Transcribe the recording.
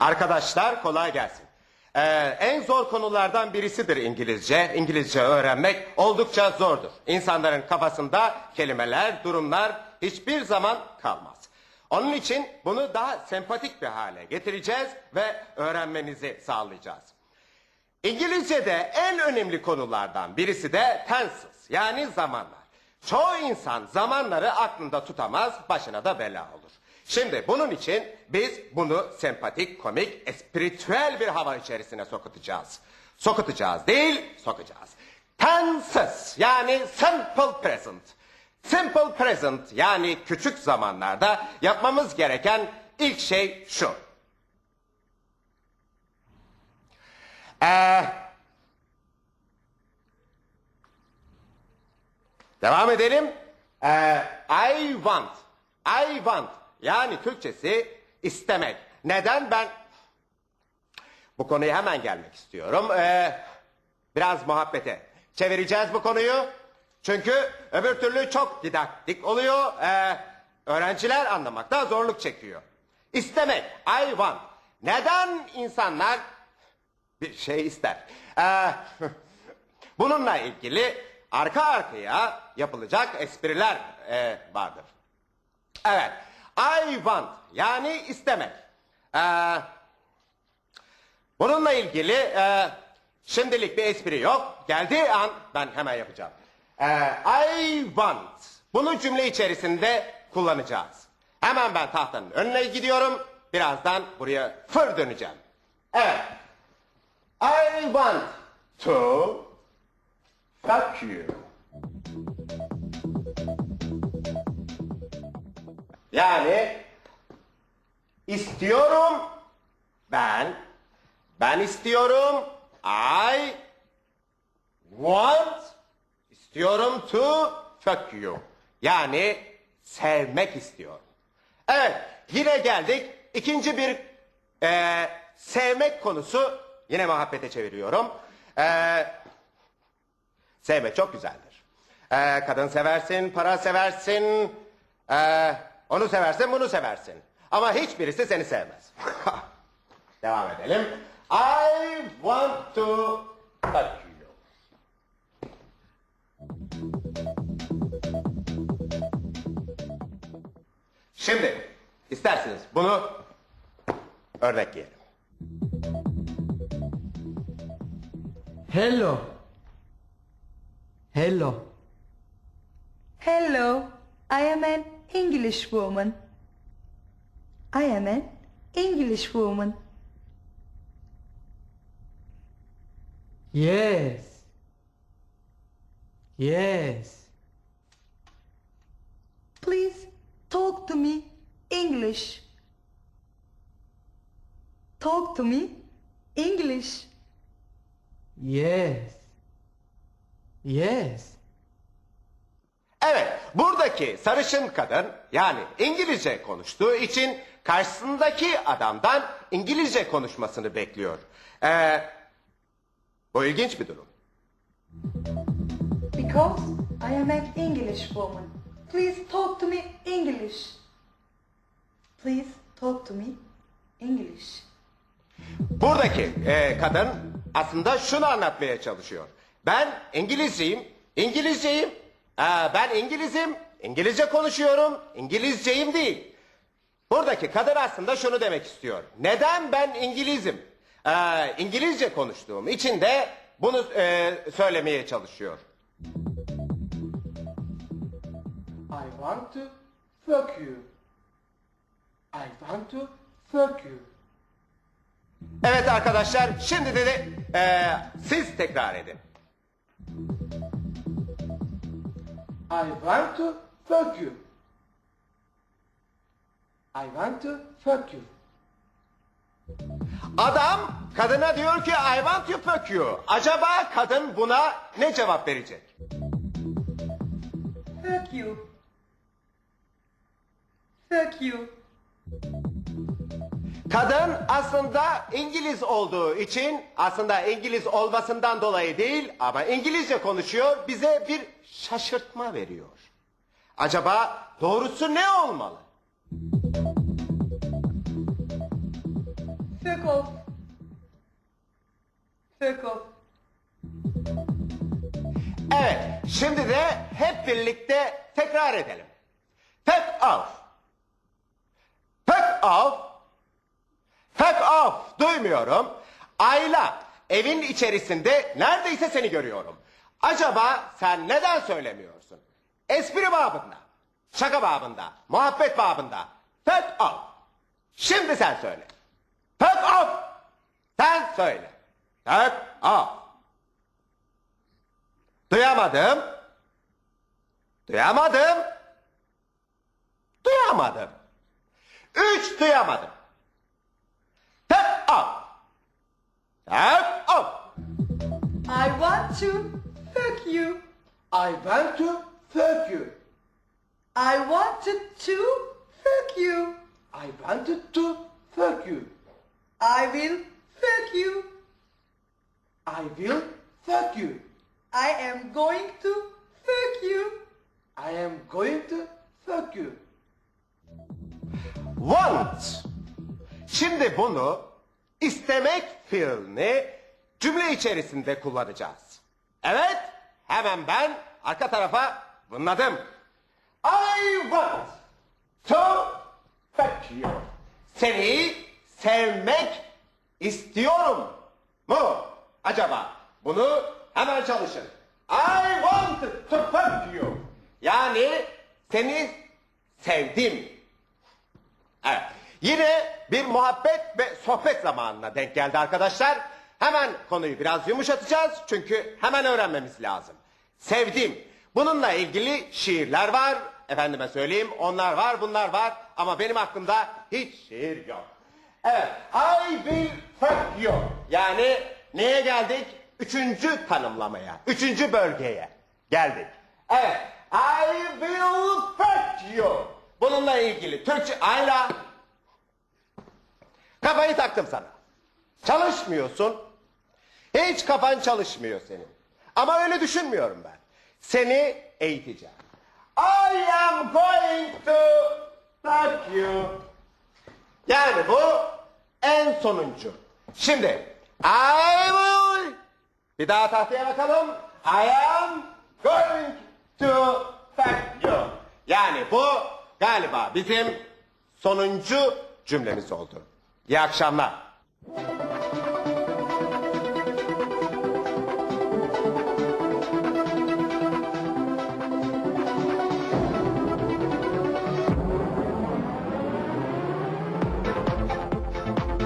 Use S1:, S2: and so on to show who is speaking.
S1: Arkadaşlar kolay gelsin. Ee, en zor konulardan birisidir İngilizce. İngilizce öğrenmek oldukça zordur. İnsanların kafasında kelimeler, durumlar hiçbir zaman kalmaz. Onun için bunu daha sempatik bir hale getireceğiz ve öğrenmenizi sağlayacağız. İngilizce'de en önemli konulardan birisi de tenses yani zamanlar. Çoğu insan zamanları aklında tutamaz, başına da bela olur. Şimdi bunun için biz bunu sempatik, komik, espiritüel bir hava içerisine sokutacağız. Sokutacağız değil, sokacağız. Tenses yani simple present. Simple present yani küçük zamanlarda yapmamız gereken ilk şey şu. Ee, devam edelim. Ee, I want. I want. Yani Türkçesi istemek. Neden ben bu konuya hemen gelmek istiyorum. Ee, biraz muhabbete. Çevireceğiz bu konuyu. Çünkü öbür türlü çok didaktik oluyor. Ee, öğrenciler anlamakta zorluk çekiyor. İstemek. I want. Neden insanlar bir şey ister. Ee, bununla ilgili arka arkaya yapılacak espriler e, vardır. Evet. I want yani istemek. Ee, bununla ilgili e, şimdilik bir espri yok. Geldiği an ben hemen yapacağım. Ee, I want. Bunu cümle içerisinde kullanacağız. Hemen ben tahtanın önüne gidiyorum. Birazdan buraya fır döneceğim. Evet. I want to fuck you. Yani istiyorum ben ben istiyorum I want istiyorum to fuck you. Yani sevmek istiyorum. Evet yine geldik ikinci bir eee, sevmek konusu yine muhabbete çeviriyorum. Eee sevmek çok güzeldir. Eee, kadın seversin, para seversin, eee, onu seversin, bunu seversin. Ama hiçbirisi seni sevmez. Devam edelim. I want to touch you. Şimdi isterseniz bunu örnekleyelim.
S2: Hello. Hello.
S3: Hello, I am an English woman. I am an English woman.
S2: Yes. Yes.
S3: Please talk to me English. Talk to me English.
S2: Yes. Yes.
S1: Buradaki sarışın kadın yani İngilizce konuştuğu için karşısındaki adamdan İngilizce konuşmasını bekliyor. Ee, bu ilginç bir durum.
S3: Because I am an English woman. Please talk to me English. Please talk to me English.
S1: Buradaki e, kadın aslında şunu anlatmaya çalışıyor. Ben İngilizceyim, İngilizceyim. Ee, ben İngilizim, İngilizce konuşuyorum, İngilizceyim değil. Buradaki kadın aslında şunu demek istiyor. Neden ben İngilizim? Ee, İngilizce konuştuğum için de bunu e, söylemeye çalışıyor.
S4: I want to fuck you. I want to fuck you.
S1: Evet arkadaşlar şimdi de, de e, siz tekrar edin.
S4: I want to fuck you. I want to fuck you.
S1: Adam kadına diyor ki I want to fuck you. Acaba kadın buna ne cevap verecek?
S3: Fuck you. Fuck you.
S1: Kadın aslında İngiliz olduğu için aslında İngiliz olmasından dolayı değil ama İngilizce konuşuyor bize bir şaşırtma veriyor. Acaba doğrusu ne olmalı?
S3: Fuck off.
S1: Evet, şimdi de hep birlikte tekrar edelim. Fuck off. Fuck off. Duymuyorum. Ayla, evin içerisinde neredeyse seni görüyorum. Acaba sen neden söylemiyorsun? Espri babında, şaka babında, muhabbet babında. Fuck off. Şimdi sen söyle. Fuck off. Sen söyle. Fuck off. Duyamadım. Duyamadım. Duyamadım. Üç duyamadım.
S3: To fuck you.
S4: I want to fuck you.
S3: I wanted to fuck you.
S4: I wanted to fuck you.
S3: I will fuck you.
S4: I will fuck you.
S3: I am going to fuck you.
S4: I am going to fuck you.
S1: Want. Şimdi bunu istemek fiilini cümle içerisinde kullanacağız. Evet, hemen ben arka tarafa vınladım. I want to fuck you. Seni sevmek istiyorum mu? Acaba bunu hemen çalışın. I want to fuck you. Yani seni sevdim. Evet. Yine bir muhabbet ve sohbet zamanına denk geldi arkadaşlar. Hemen konuyu biraz yumuşatacağız çünkü hemen öğrenmemiz lazım. Sevdim. Bununla ilgili şiirler var. Efendime söyleyeyim onlar var bunlar var ama benim aklımda hiç şiir yok. Evet. I will fuck you. Yani neye geldik? Üçüncü tanımlamaya. Üçüncü bölgeye geldik. Evet. I will fuck you. Bununla ilgili Türkçe ayla kafayı taktım sana. Çalışmıyorsun. Hiç kafan çalışmıyor senin. Ama öyle düşünmüyorum ben. Seni eğiteceğim. I am going to fuck you. Yani bu en sonuncu. Şimdi I will bir daha tahtaya bakalım. I am going to fuck you. Yani bu galiba bizim sonuncu cümlemiz oldu. İyi akşamlar.